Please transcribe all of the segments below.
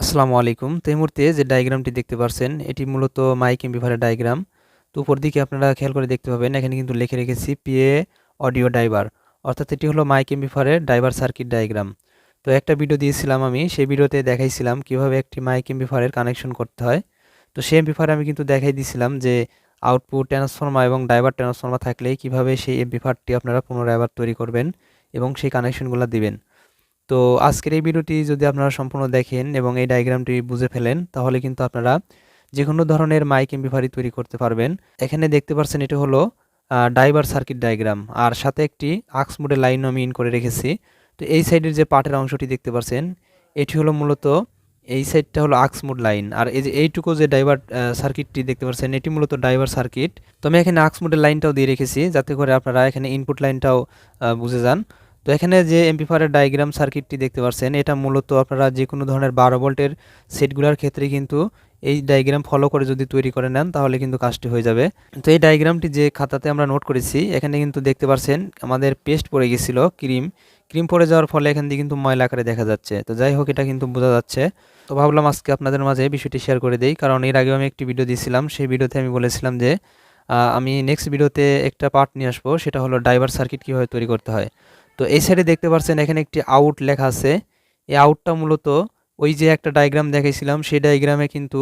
আসসালামু আলাইকুম। তো এই মুহূর্তে যে ডায়াগ্রামটি দেখতে পাচ্ছেন এটি মূলত মাইক এমপ্লিফায়ারের ডায়াগ্রাম তো উপর দিকে আপনারা খেয়াল করে দেখতে পাবেন, এখানে কিন্তু লিখে রেখেছি পিএ অডিও ড্রাইভার অর্থাৎ এটি হলো মাইক এমপ্লিফায়ারের ড্রাইভার সার্কিট ডায়াগ্রাম তো একটা ভিডিও দিয়েছিলাম আমি, সেই ভিডিওতে দেখাইছিলাম কীভাবে একটি মাইক এমপ্লিফায়ারের কানেকশন করতে হয়। তো সেই এমপ্লিফায়ার আমি কিন্তু দেখাই দিয়েছিলাম যে আউটপুট ট্রান্সফর্মার এবং ড্রাইভার ট্রান্সফর্মার থাকলে কীভাবে সেই এমপ্লিফায়ারটি আপনারা পুনরায় আবার তৈরি করবেন এবং সেই কানেকশনগুলো দিবেন। তো আজকের এই ভিডিওটি যদি আপনারা সম্পূর্ণ দেখেন এবং এই ডায়াগ্রামটি বুঝে ফেলেন, তাহলে কিন্তু আপনারা যে কোনো ধরনের মাইক এমপ্লিফায়ার তৈরি করতে পারবেন। এখানে দেখতে পাচ্ছেন এটা হলো ডাইভার সার্কিট ডায়াগ্রাম আর সাথে একটি আক্স মোডের লাইন আমি ইন করে রেখেছি। তো এই সাইডের যে পার্টের অংশটি দেখতে পাচ্ছেন এটি হলো মূলত, এই সাইডটা হলো আক্স মোড লাইন আর এই যে এইটুকু যে ড্রাইভার সার্কিটটি দেখতে পাচ্ছেন এটি মূলত ড্রাইভার সার্কিট তো আমি এখানে আক্স মোডের লাইনটাও দিয়ে রেখেছি, যাতে করে আপনারা এখানে ইনপুট লাইনটাও বুঝে যান। তো এখানে যে এমপিফায়ারের ডায়াগ্রাম সার্কিটটি দেখতে পাচ্ছেন এটা মূলত আপনারা যে কোনো ধরনের বারো ভোল্টের সেটগুলোর ক্ষেত্রে কিন্তু এই ডায়াগ্রাম ফলো করে যদি তৈরি করে নেন, তাহলে কিন্তু কাজটি হয়ে যাবে। তো এই ডায়াগ্রামটি যে খাতাতে আমরা নোট করেছি, এখানে কিন্তু দেখতে পাচ্ছেন আমাদের পেস্ট পড়ে গেছিল, ক্রিম। ক্রিম পড়ে যাওয়ার ফলে এখান দিয়ে কিন্তু ময়লা আকারে দেখা যাচ্ছে। তো যাই হোক, এটা কিন্তু বোঝা যাচ্ছে। তো ভাবলাম আজকে আপনাদের মাঝে বিষয়টি শেয়ার করে দিই, কারণ এর আগেও আমি একটি ভিডিও দিয়েছিলাম, সেই ভিডিওতে আমি বলেছিলাম যে আমি নেক্সট ভিডিওতে একটা পার্ট নিয়ে আসব, সেটা হলো ড্রাইভার সার্কিট কীভাবে তৈরি করতে হয়। তো এই সাইডে দেখতে পাচ্ছেন এখানে একটি আউট লেখা আছে। এই আউটটা মূলত ওই যে একটা ডায়াগ্রাম দেখাইছিলাম, সেই ডায়াগ্রামে কিন্তু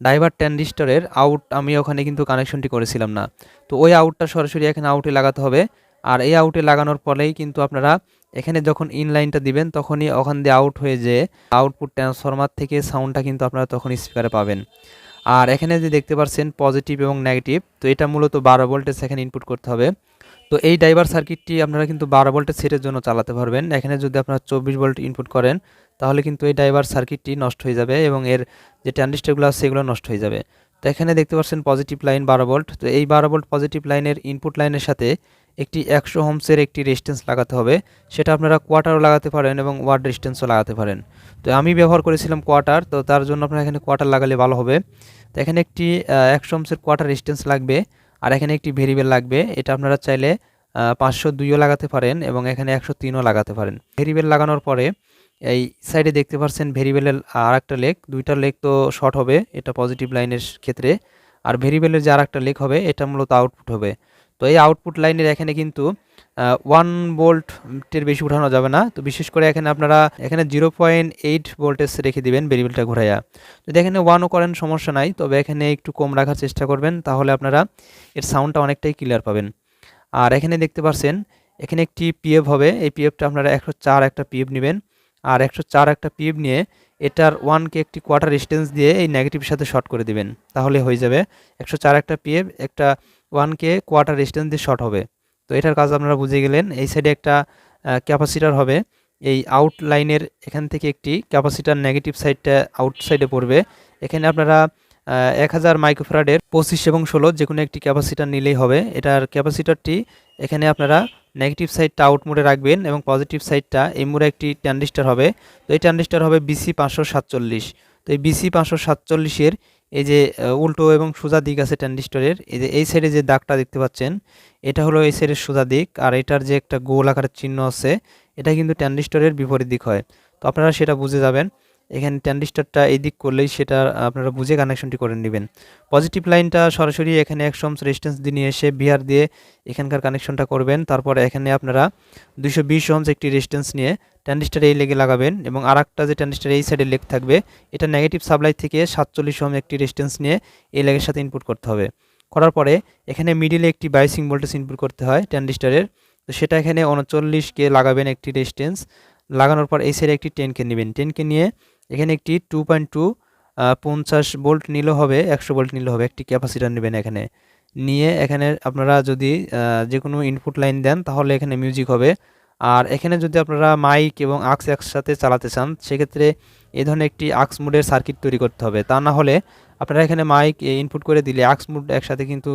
ড্রাইভার ট্যান্ডিস্টারের আউট আমি ওখানে কিন্তু কানেকশনটি করেছিলাম না। তো ওই আউটটা সরাসরি এখানে আউটে লাগাতে হবে। আর এই আউটে লাগানোর ফলেই কিন্তু আপনারা এখানে যখন ইন লাইনটা দিবেন, তখনই ওখান দিয়ে আউট হয়ে যে আউটপুট ট্রান্সফরমার থেকে সাউন্ডটা কিন্তু আপনারা তখন স্পিকারে পাবেন। আর এখানে যে দেখতে পাচ্ছেন পজিটিভ এবং নেগেটিভ তো এটা মূলত বারো ভোল্টেজ এখানে ইনপুট করতে হবে। তো এই ড্রাইভার সার্কিটটি আপনারা কিন্তু বারো ভোল্টের সেটের জন্য চালাতে পারবেন। এখানে যদি আপনারা চব্বিশ ভোল্ট ইনপুট করেন, তাহলে কিন্তু এই ড্রাইভার সার্কিটটি নষ্ট হয়ে যাবে এবং এর যে ট্যান্ডিস্টারগুলো আছে, সেগুলো নষ্ট হয়ে যাবে। তো এখানে দেখতে পাচ্ছেন পজিটিভ লাইন বারো ভোল্ট তো এই বারো ভোল্ট পজিটিভ লাইনের ইনপুট লাইনের সাথে একটি একশো হোমসের একটি রেজিস্ট্যান্স লাগাতে হবে। সেটা আপনারা কোয়ার্টারও লাগাতে পারেন এবং ওয়ার্ড রেজিস্ট্যান্সও লাগাতে পারেন। তো আমি ব্যবহার করেছিলাম কোয়ার্টার তো তার জন্য আপনারা এখানে কোয়ার্টার লাগালে ভালো হবে। তো এখানে একটি একশো হোমসের কোয়ার্টার রেজিস্ট্যান্স লাগবে। আর এখানে একটি ভেরিয়েবল লাগবে, এটা আপনারা চাইলে পাঁচশো দুইও লাগাতে পারেন এবং এখানে একশো তিনও লাগাতে পারেন। ভেরিয়েবল লাগানোর পরে এই সাইডে দেখতে পাচ্ছেন ভেরিয়েবলের আর একটা লেক দুইটা লেক তো শর্ট হবে, এটা পজিটিভ লাইনের ক্ষেত্রে। আর ভেরিয়েবলের যে আর একটা লেক হবে, এটা মূলত আউটপুট হবে। তো এই আউটপুট লাইনের এখানে কিন্তু ওয়ান ভোল্টের বেশি উঠানো যাবে না। তো বিশেষ করে এখানে আপনারা, এখানে জিরো পয়েন্ট এইট ভোল্টেজ রেখে দিবেন ভেরিয়েবলটা ঘুরাইয়া। যদি এখানে ওয়ানও করেন, সমস্যা নাই। তবে এখানে একটু কম রাখার চেষ্টা করবেন, তাহলে আপনারা এর সাউন্ডটা অনেকটাই ক্লিয়ার পাবেন। আর এখানে দেখতে পাচ্ছেন এখানে একটি পিএফ হবে। এই পিএফটা আপনারা একশো চার একটা পিএফ নেবেন। আর একশো চার একটা পিএফ নিয়ে এটার ওয়ানকে একটি কোয়ার্টার ডিস্টেন্স দিয়ে এই নেগেটিভের সাথে শর্ট করে দিবেন। তাহলে হয়ে যাবে একশো চার একটা পিএফ একটা ওয়ানকে কোয়ার্টার ডিস্টেন্স দিয়ে শর্ট হবে। তো এটার কাজ আপনারা বুঝে গেলেন, এই সাইডে একটা ক্যাপাসিটার হবে। এই আউট লাইনের এখান থেকে একটি ক্যাপাসিটার নেগেটিভ সাইডটা আউট সাইডে পড়বে। এখানে আপনারা এক হাজার মাইক্রোফ্রাডের পঁচিশ এবং ষোলো যে কোনো একটি ক্যাপাসিটার নিলেই হবে। এটার ক্যাপাসিটারটি এখানে আপনারা নেগেটিভ সাইডটা আউট মোডে রাখবেন এবং পজিটিভ সাইডটা এই মোড়ে একটি ট্যান্ডিস্টার হবে। তো এই ট্যান্ডিস্টার হবে বিসি পাঁচশো সাতচল্লিশ। তো এই বিসি পাঁচশো সাতচল্লিশের এই যে উল্টো এবং সোজা দিক আছে ট্যান্ডিস্টরের এই যে, এই সাইডে যে দাগটা দেখতে পাচ্ছেন, এটা হলো এই সাইডের সোজা দিক, আর এটার যে একটা গোল আকারের চিহ্ন আছে, এটা কিন্তু ট্যান্ডিস্টরের বিপরীত দিক হয়। তো আপনারা সেটা বুঝে যাবেন। এখানে ট্যান্ডিস্টারটা এই দিক করলেই সেটা আপনারা বুঝে কানেকশনটি করে নেবেন। পজিটিভ লাইনটা সরাসরি এখানে একশো ওমস রেজিস্ট্যান্স দিয়ে নিয়ে এসে বিহার দিয়ে এখানকার কানেকশনটা করবেন। তারপরে এখানে আপনারা দুশো বিশ ওমস একটি রেজিস্ট্যান্স নিয়ে ট্যান্ডিস্টার এই লেগে লাগাবেন এবং আর একটা যে ট্যান্ডিস্টার এই সাইডে লেগ থাকবে, এটা নেগেটিভ সাপ্লাই থেকে সাতচল্লিশ ওম একটি রেজিস্ট্যান্স নিয়ে এই লেগের সাথে ইনপুট করতে হবে। করার পরে এখানে মিডিলে একটি বাইসিং ভোল্টেজ ইনপুট করতে হয় ট্যান্ডিস্টারের তো সেটা এখানে উনচল্লিশকে লাগাবেন একটি রেজিস্ট্যান্স লাগানোর পর এই সাইডে একটি টেনকে নেবেন। টেনকে নিয়ে এখানে একটি টু পয়েন্ট টু পঞ্চাশ বোল্ট নিলে হবে, একশো বোল্ট নিলে হবে, একটি ক্যাপাসিটার নেবেন এখানে। নিয়ে এখানে আপনারা যদি যে কোনো ইনপুট লাইন দেন, তাহলে এখানে মিউজিক হবে। আর এখানে যদি আপনারা মাইক এবং আক্স একসাথে চালাতে চান, সেক্ষেত্রে এই ধরনের একটি আক্স মুডের সার্কিট তৈরি করতে হবে। তা না হলে আপনারা এখানে মাইক ইনপুট করে দিলে আক্স মুড একসাথে কিন্তু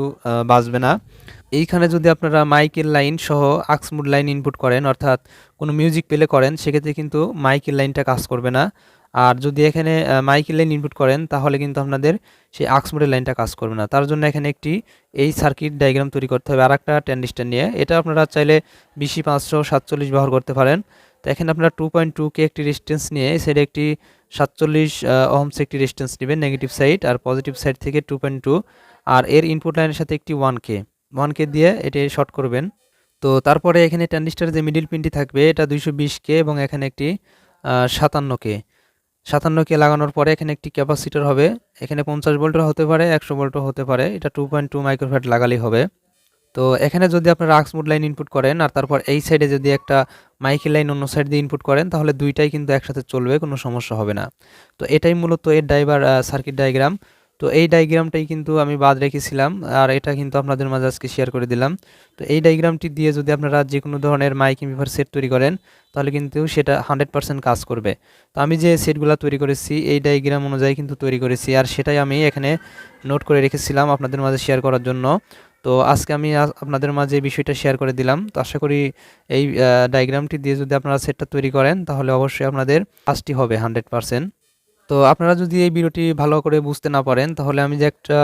বাজবে না। এইখানে যদি আপনারা মাইকের লাইন সহ আক্স মুড লাইন ইনপুট করেন, অর্থাৎ কোনো মিউজিক প্লে করেন, সেক্ষেত্রে কিন্তু মাইকের লাইনটা কাজ করবে না। আর যদি এখানে মাইকের লাইন ইনপুট করেন, তাহলে কিন্তু আপনাদের সেই আক্সমোডের লাইনটা কাজ করবে না। তার জন্য এখানে একটি এই সার্কিট ডায়াগ্রাম তৈরি করতে হবে। আর একটা ট্যান্ডিস্টার নিয়ে। এটা আপনারা চাইলে বিশি, পাঁচশো, সাতচল্লিশ ব্যবহার করতে পারেন। তো এখানে আপনারা টু পয়েন্ট টু কে একটি রেজিস্ট্যান্স নিয়ে সেটা একটি সাতচল্লিশ ওহমস একটি রেজিস্ট্যান্স নেবেন নেগেটিভ সাইড আর পজিটিভ সাইড থেকে টু পয়েন্ট টু আর এর ইনপুট লাইনের সাথে একটি ওয়ান কে ওয়ান কে দিয়ে এটি শর্ট করবেন। তো তারপরে এখানে ট্যান্ডিস্টারের যে মিডিল পিনটি থাকবে, এটা দুইশো বিশ কে এবং এখানে একটি সাতান্ন কে সাতান্ন কে লাগানোর পরে এখানে একটি ক্যাপাসিটার হবে। এখানে পঞ্চাশ ভোল্টও হতে পারে, একশো ভোল্টও হতে পারে। এটা টু পয়েন্ট টু মাইক্রোফ্যাট লাগালেই হবে। তো এখানে যদি আপনারা আক্সমুড লাইন ইনপুট করেন আর তারপর এই সাইডে যদি একটা মাইকের লাইন অন্য সাইড দিয়ে ইনপুট করেন, তাহলে দুইটাই কিন্তু একসাথে চলবে, কোনো সমস্যা হবে না। তো এটাই মূলত এর ড্রাইভার সার্কিট ডায়াগ্রাম তো এই ডায়াগ্রামটাই কিন্তু আমি বাদ রেখেছিলাম, আর এটা কিন্তু আপনাদের মাঝে আজকে শেয়ার করে দিলাম। তো এই ডায়াগ্রামটি দিয়ে যদি আপনারা যে কোনো ধরনের মাইক ইমিভার সেট তৈরি করেন, তাহলে কিন্তু সেটা হান্ড্রেড পার্সেন্ট কাজ করবে। তো আমি যে সেটগুলো তৈরি করেছি, এই ডায়াগ্রাম অনুযায়ী কিন্তু তৈরি করেছি, আর সেটাই আমি এখানে নোট করে রেখেছিলাম আপনাদের মাঝে শেয়ার করার জন্য। তো আজকে আমি আপনাদের মাঝে বিষয়টা শেয়ার করে দিলাম। তো আশা করি এই ডায়াগ্রামটি দিয়ে যদি আপনারা সেটটা তৈরি করেন, তাহলে অবশ্যই আপনাদের কাজটি হবে হান্ড্রেড পারসেন্ট তো আপনারা যদি এই ভিডিওটি ভালো করে বুঝতে না পারেন, তাহলে আমি যে একটা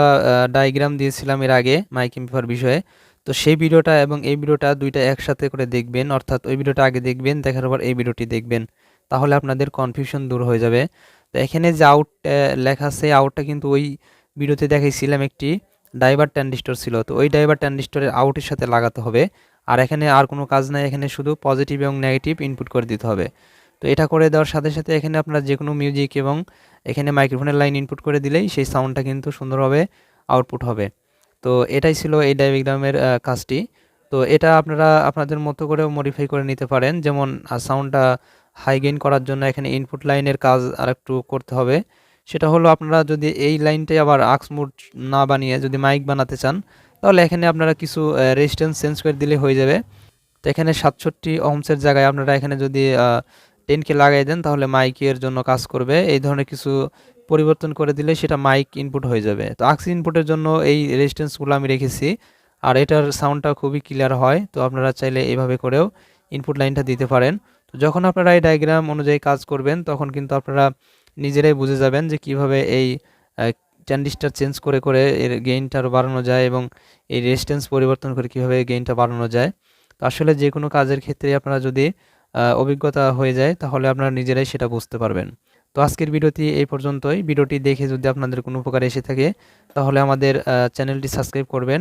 ডায়াগ্রাম দিয়েছিলাম এর আগে মাইক ইম্পিফার বিষয়ে, তো সেই ভিডিওটা এবং এই ভিডিওটা দুইটা একসাথে করে দেখবেন, অর্থাৎ ওই ভিডিওটা আগে দেখবেন, দেখার পর এই ভিডিওটি দেখবেন, তাহলে আপনাদের কনফিউশন দূর হয়ে যাবে। তো এখানে যে আউট লেখা আছে আউটটা কিন্তু ওই ভিডিওতে দেখাইছিলাম একটি ডাইভার ট্যান্ডিস্টর ছিল, তো ওই ডাইভার ট্যান্ডিস্টরের আউটের সাথে লাগাতে হবে। আর এখানে আর কোনো কাজ নাই, এখানে শুধু পজিটিভ এবং নেগেটিভ ইনপুট করে দিতে হবে। তো এটা করে দেওয়ার সাথে সাথে এখানে আপনারা যে কোনো মিউজিক এবং এখানে মাইক্রোফোনের লাইন ইনপুট করে দিলেই সেই সাউন্ডটা কিন্তু সুন্দরভাবে আউটপুট হবে। তো এটাই ছিল এই ডায়াগ্রামের কাজটি। তো এটা আপনারা আপনাদের মতো করেও মডিফাই করে নিতে পারেন। যেমন সাউন্ডটা হাই গেইন করার জন্য এখানে ইনপুট লাইনের কাজ আরেকটু করতে হবে। সেটা হলো আপনারা যদি এই লাইনটাই আবার আক্স মুড না বানিয়ে যদি মাইক বানাতে চান, তাহলে এখানে আপনারা কিছু রেজিস্ট্যান্স চেঞ্জ করে দিলে হয়ে যাবে। তো এখানে সাতষট্টি অহমসের জায়গায় আপনারা এখানে যদি টেনকে লাগাই দেন, তাহলে মাইকের জন্য কাজ করবে। এই ধরনের কিছু পরিবর্তন করে দিলে সেটা মাইক ইনপুট হয়ে যাবে। তো আক্স ইনপুটের জন্য এই রেজিস্ট্যান্সগুলো আমি রেখেছি। আর এটার সাউন্ডটা খুবই ক্লিয়ার হয়, তো আপনারা চাইলে এইভাবে করেও ইনপুট লাইনটা দিতে পারেন। তো যখন আপনারা এই ডায়াগ্রাম অনুযায়ী কাজ করবেন, তখন কিন্তু আপনারা নিজেরাই বুঝে যাবেন যে কীভাবে এই ট্যান্ডিস্টার চেঞ্জ করে করে এর গেইনটা বাড়ানো যায় এবং এই রেজিস্ট্যান্স পরিবর্তন করে কীভাবে গেইনটা বাড়ানো যায়। তো আসলে যে কোনো কাজের ক্ষেত্রে আপনারা যদি অভিজ্ঞতা হয়ে যায়, তাহলে আপনারা নিজেরাই সেটা বুঝতে পারবেন। তো আজকের ভিডিওটি এই পর্যন্তই। ভিডিওটি দেখে যদি আপনাদের কোনো উপকার এসে থাকে, তাহলে আমাদের চ্যানেলটি সাবস্ক্রাইব করবেন।